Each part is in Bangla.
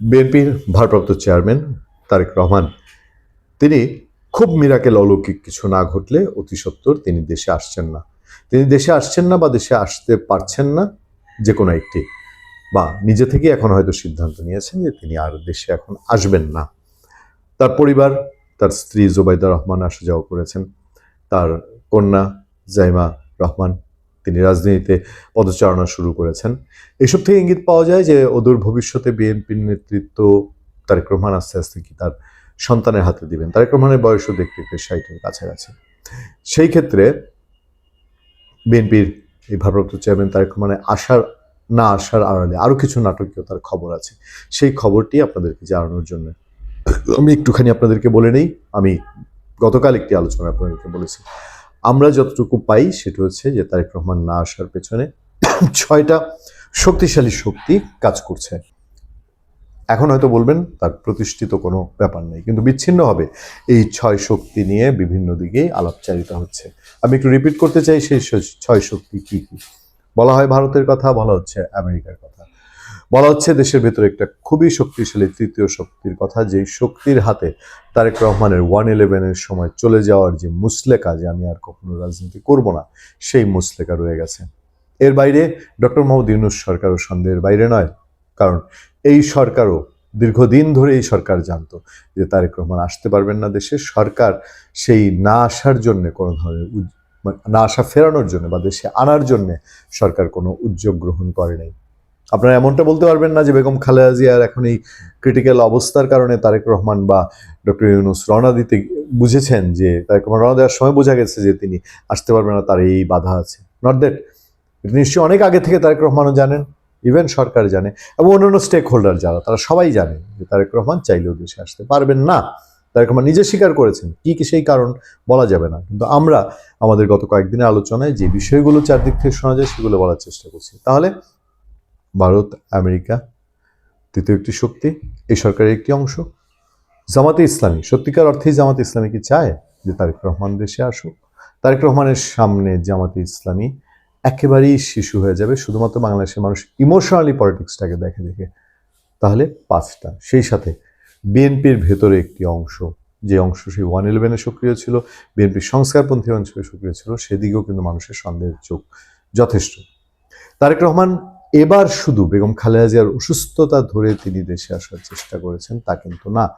বিএনপির ভারপ্রাপ্ত চেয়ারম্যান তারেক রহমান। তিনি খুব মিরাকেল অলৌকিক কিছু না ঘটলে অতি সত্বর তিনি দেশে আসছেন না। তিনি দেশে আসছেন না বা দেশে আসতে পারছেন না যে কোনো একটি বা নিজে থেকে এখন হয়তো সিদ্ধান্ত নিয়েছেন যে তিনি আর দেশে এখন আসবেন না। তার পরিবার, তার স্ত্রী জোবাইদা রহমান আসা যাওয়া করেছেন। তার কন্যা জাইমা রহমান তিনি রাজনীতিতে পদচারণা শুরু করেছেন। এসব থেকে ইঙ্গিত পাওয়া যায় যে অদূর ভবিষ্যতে বিএনপির নেতৃত্ব তারেক রহমান আস্তে আস্তে কি তার সন্তানের হাতে দিবেন। তারেক রহমানের বয়সও দেখতে দেখতে ষাটের কাছাকাছি। সেই ক্ষেত্রে বিএনপির এই ভারপ্রাপ্ত চেয়ারম্যান তারেক রহমানের আসার না আসার আড়ালে আরও কিছু নাটকীয়তার খবর আছে। সেই খবরটি আপনাদেরকে জানানোর জন্য আমি একটুখানি আপনাদেরকে বলে নেই। আমি গতকাল একটি আলোচনা আপনাদেরকে বলেছি। আমরা যতটুকু পাই, সেটা হচ্ছে যে তারেক রহমান না আসার পেছনে ছয়টা শক্তিশালী শক্তি কাজ করছে। এখন হয়তো বলবেন, তার প্রতিষ্ঠিত কোনো ব্যাপার নেই, কিন্তু বিচ্ছিন্ন হবে। এই ছয় শক্তি নিয়ে বিভিন্ন দিকে আলাপচারিতা হচ্ছে। আমি একটু রিপিট করতে চাই, সেই ছয় শক্তি কি কি? বলা হয় ভারতের কথা, বলা হচ্ছে আমেরিকার কথা। বলা হচ্ছে দেশের ভেতরে একটা খুবই শক্তিশালী তৃতীয় শক্তির কথা, যেই শক্তির হাতে তারেক রহমানের ওয়ান ইলেভেনের সময় চলে যাওয়ার যে মুসলেকা যে আমি আর কখনো রাজনীতি করব না, সেই মুসলেকা রয়ে গেছে। এর বাইরে ডক্টর মোহাম্মদ ইউনুস সরকারও সন্দেহের বাইরে নয়, কারণ এই সরকারও দীর্ঘদিন ধরে এই সরকার জানতো যে তারেক রহমান আসতে পারবেন না দেশে, সরকার সেই না আসার জন্য কোনো ধরনের না আসা ফেরানোর জন্য বা দেশে আনার জন্য সরকার কোনো উদ্যোগ গ্রহণ করে নাই। আপনারা এমনটা বলতে পারবেন না যে বেগম খালেদা জিয়ার এখন এই ক্রিটিক্যাল অবস্থার কারণে তারেক রহমান বা ডক্টর ইউনুস রওনা দিতে বুঝেছেন যে তারেক রহমান রওনা দেওয়ার সময় বোঝা গেছে যে তিনি আসতে পারবেন না, তার এই বাধা আছে। নট দ্যাট এটা নিশ্চয়ই অনেক আগে থেকে তারেক রহমানও জানেন ইভেন সরকার জানে, এবং অন্যান্য স্টেক হোল্ডার যারা, তারা সবাই জানে যে তারেক রহমান চাইলেও দেশে আসতে পারবেন না। তারেক রহমান নিজে স্বীকার করেছেন, কি কি সেই কারণ বলা যাবে না। কিন্তু আমরা আমাদের গত কয়েকদিনের আলোচনায় যে বিষয়গুলো চারদিক থেকে শোনা যায়, সেগুলো বলার চেষ্টা করছি। তাহলে ভারত, আমেরিকা, তৃতীয় একটি শক্তি, এই সরকারের একটি অংশ। জামাতে ইসলামী, সত্যিকার অর্থেই জামাতে ইসলামী কি চায়? যে তারেক রহমান দেশে আসুক। তারেক রহমানের সামনে জামাতে ইসলামী একেবারেই শিশু হয়ে যাবে, শুধুমাত্র বাংলাদেশের মানুষ ইমোশনালি পলিটিক্সটাকে দেখে দেখে। তাহলে পাঁচটা, সেই সাথে বিএনপির ভেতরে একটি অংশ, যে অংশ সেই ওয়ান ইলেভেনে সক্রিয় ছিল বিএনপির সংস্কারপন্থী অঞ্চলে সক্রিয় ছিল, সেদিকেও কিন্তু মানুষের সন্দেহের চোখ যথেষ্ট। তারেক রহমান এবার শুধু বেগম খালেদা জিয়ার অসুস্থতা ধরে তিনি দেশে আসার চেষ্টা করেছেন, তা কিন্তু না।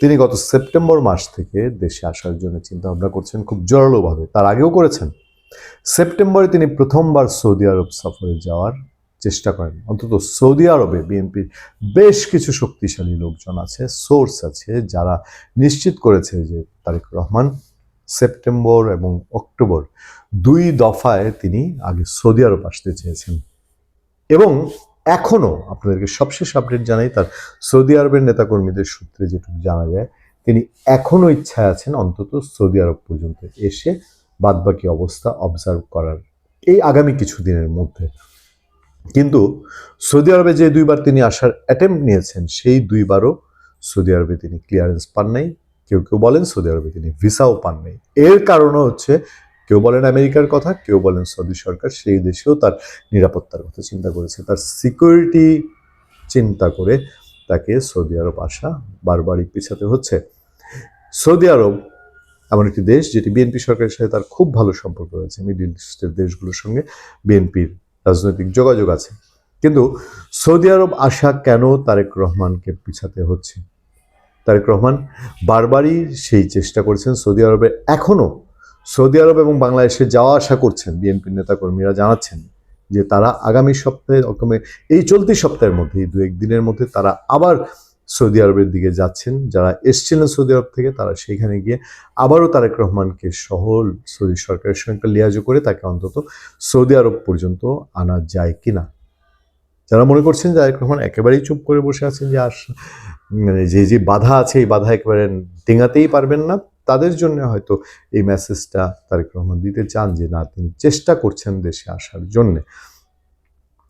তিনি গত সেপ্টেম্বর মাস থেকে দেশে আসার জন্য চিন্তা ভাবনা করছেন খুব জোরালোভাবে। তার আগেও করেছেন। সেপ্টেম্বরে তিনি প্রথমবার সৌদি আরব সফরে যাওয়ার চেষ্টা করেন। অন্তত সৌদি আরবে বিএনপির বেশ কিছু শক্তিশালী লোকজন আছে, সোর্স আছে, যারা নিশ্চিত করেছে যে তারেক রহমান সেপ্টেম্বর এবং অক্টোবর দুই দফায় তিনি আগে সৌদি আরব আসতে চেয়েছেন। এবং এখনও আপনাদেরকে সবশেষ আপডেট জানাই, তার সৌদি আরবের নেতাকর্মীদের সূত্রে যেটুকু জানা যায়, তিনি এখনও ইচ্ছায় আছেন অন্তত সৌদি আরব পর্যন্ত এসে বাদবাকি অবস্থা অবজার্ভ করার এই আগামী কিছু দিনের মধ্যে। কিন্তু সৌদি আরবে যে দুইবার তিনি আসার অ্যাটেম্প নিয়েছেন, সেই দুইবারও সৌদি আরবে তিনি ক্লিয়ারেন্স পান নাই। কেউ কেউ বলেন সৌদি আরবে তিনি ভিসাও পান নাই। এর কারণও হচ্ছে কেউ বলেন আমেরিকার কথা, কেউ বলেন সৌদি সরকার, সেই দেশেও তার নিরাপত্তার কথা চিন্তা করেছে। তার সিকিউরিটি চিন্তা করে তাকে সৌদি আরব আসা বারবারই পিছাতে হচ্ছে। সৌদি আরব এমন একটি দেশ যেটি বিএনপি সরকারের সাথে তার খুব ভালো সম্পর্ক রয়েছে। মিডিল ইস্টের দেশগুলোর সঙ্গে বিএনপির রাজনৈতিক যোগাযোগ আছে। কিন্তু সৌদি আরব আসা কেন তারেক রহমানকে পিছাতে হচ্ছে? তারেক রহমান বারবারই সেই চেষ্টা করেছেন সৌদি আরবে এখনও সৌদি আরব এবং বাংলাদেশে যাওয়া আসা করছেন বিএনপির নেতাকর্মীরা জানাচ্ছেন যে তারা আগামী সপ্তাহে অক্টোবর, এই চলতি সপ্তাহের মধ্যে দু একদিনের মধ্যে তারা আবার সৌদি আরবের দিকে যাচ্ছেন। যারা এসছিলেন সৌদি আরব থেকে, তারা সেখানে গিয়ে আবারও তারেক রহমানকে সহ সৌদি সরকারের সঙ্গে একটা লিয়াজো করে তাকে অন্তত সৌদি আরব পর্যন্ত আনা যায় কি না যারা মনে করছেন তারেক রহমান একেবারেই চুপ করে বসে আছেন যে আস মানে যে যে বাধা আছে, এই বাধা একেবারে ডিঙাতেই পারবেন না তাদের জন্য হয়তো এই মেসেজটা তারেক রহমান দিতে চান যে, না, তিনি চেষ্টা করছেন দেশে আসার জন্যে।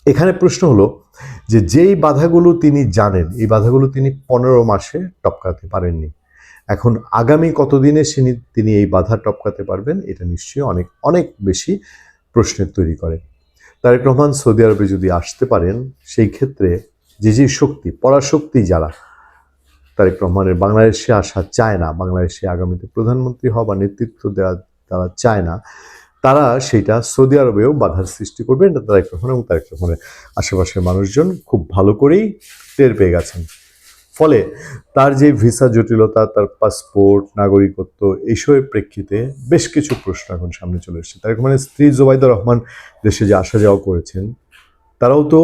এখানে প্রশ্ন হলো যে, যেই বাধাগুলো তিনি জানেন, এই বাধাগুলো তিনি পনেরো মাসে টপকাতে পারেননি। এখন আগামী কতদিনে তিনি তিনি এই বাধা টপকাতে পারবেন, এটা নিশ্চয়ই অনেক অনেক বেশি প্রশ্নের তৈরি করে। তারেক রহমান সৌদি আরবে যদি আসতে পারেন, সেই ক্ষেত্রে যে যে শক্তি, পরাশক্তি যারা তারেক রহমানের বাংলাদেশে আসা চায় না, বাংলাদেশে আগামীতে প্রধানমন্ত্রী হওয়া বা নেতৃত্ব দেওয়া তারা চায় না, তারা সেটা সৌদি আরবেও বাধার সৃষ্টি করবে এটা তারেক রহমান এবং তারেক রহমানের আশেপাশের মানুষজন খুব ভালো করেই টের পেয়ে গেছেন। ফলে তার যে ভিসা জটিলতা, তার পাসপোর্ট, নাগরিকত্ব, এইসবের প্রেক্ষিতে বেশ কিছু প্রশ্ন এখন সামনে চলে এসেছে। তারেক রহমানের স্ত্রী জোবাইদা রহমান দেশে যে আসা যাওয়া করেছেন, তারাও তো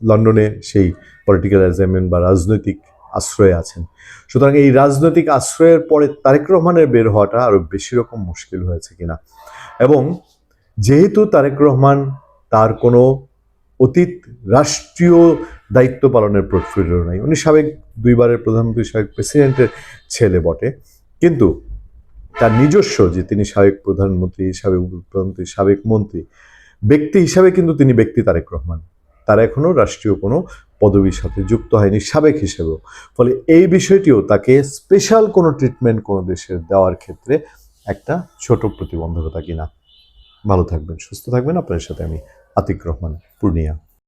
লন্ডনে সেই পলিটিক্যাল অ্যাসাইনমেন্ট বা রাজনৈতিক আশ্রয়ে আছেন। সুতরাং এই রাজনৈতিক আশ্রয়ের পরে তারেক রহমানের বের হওয়াটা আরও বেশি রকম মুশকিল হয়েছে কিনা। এবং যেহেতু তারেক রহমান তার কোনো অতীত রাষ্ট্রীয় দায়িত্ব পালনের পোর্টফোলিও নাই, উনি সাবেক দুইবারের প্রধানমন্ত্রী, সাবেক প্রেসিডেন্টের ছেলে বটে। কিন্তু তার নিজস্ব যে তিনি সাবেক প্রধানমন্ত্রী সাবেক প্রধানমন্ত্রী সাবেক মন্ত্রী, ব্যক্তি হিসাবে কিন্তু তিনি ব্যক্তি তারেক রহমান। তার এখনও রাষ্ট্রীয় কোনো পদবীর সাথে যুক্ত হয়নি সাবেক হিসেবেও। ফলে এই বিষয়টিও তাকে স্পেশাল কোনো ট্রিটমেন্ট কোনো দেশের দেওয়ার ক্ষেত্রে একটা ছোট প্রতিবন্ধকতা কিনা। ভালো থাকবেন, সুস্থ থাকবেন। আপনার সাথে আমি আতিক রহমান, পূর্ণিয়া।